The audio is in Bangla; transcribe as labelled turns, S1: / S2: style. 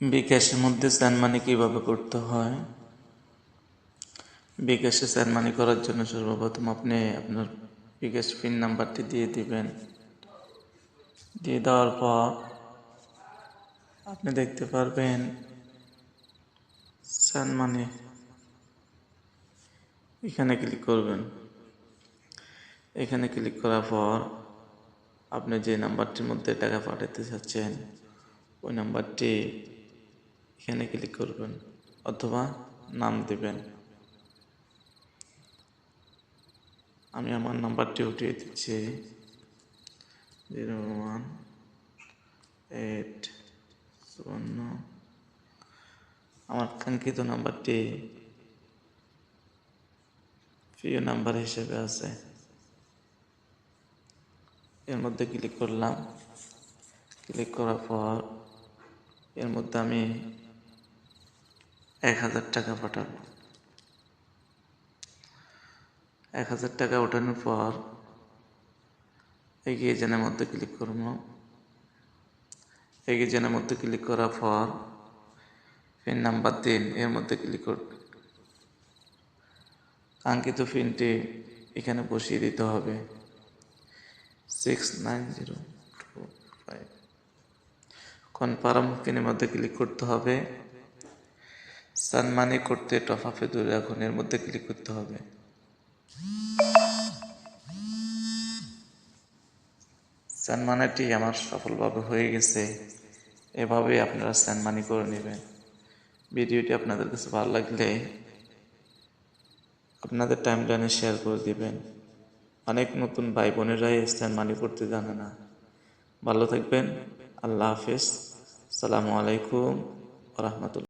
S1: বিকাশের মধ্যে স্যান মানি কীভাবে করতে হয়? বিকাশে স্যান মানি করার জন্য সর্বপ্রথম আপনি আপনার বিকাশ পিন নাম্বারটি দিয়ে দিবেন। দিয়ে দেওয়ার পর আপনি দেখতে পারবেন স্যান মানি এখানে ক্লিক করবেন। এখানে ক্লিক করার পর আপনি যে নাম্বারটির মধ্যে টাকা পাঠাতে চাচ্ছেন, ওই নাম্বারটি এখানে ক্লিক করবেন অথবা নাম দেবেন। আমি আমার নাম্বারটি উঠিয়ে দিচ্ছি। জিরো ওয়ান এইট চুয়ান্ন আমার কাঙ্ক্ষিত নাম্বারটি প্রিয় নাম্বার হিসেবে আছে। এর মধ্যে ক্লিক করলাম। ক্লিক করার পর এর মধ্যে আমি এক হাজার টাকা পাঠাবো। এক হাজার টাকা ওঠানোর পর এগিয়ে জেনের মধ্যে ক্লিক করব। এগিয়ে জেনের মধ্যে ক্লিক করার পর পিন নাম্বার তিন, এর মধ্যে ক্লিক করব কাঙ্ক্ষিত পিনটি এখানে বসিয়ে দিতে হবে। Six nine zero two five confirm পিনের মধ্যে ক্লিক করতে হবে? সানমানি করতে টপ আপে দূরে রাখুন এর মধ্যে ক্লিক করতে হবে। সানমানিটি আমার সফলভাবে হয়ে গেছে। এভাবে আপনারা সানমানি করে নেবেন। ভিডিওটি আপনাদের কাছে ভালো লাগলে আপনাদের টাইম লাইনে শেয়ার করে দিবেন। অনেক নতুন ভাই বোনেরাই স্ট্যান্ড মানি করতে জানে না। ভালো থাকবেন। আল্লাহ হাফিজ। সালামু আলাইকুম রহমতুল্লাহ।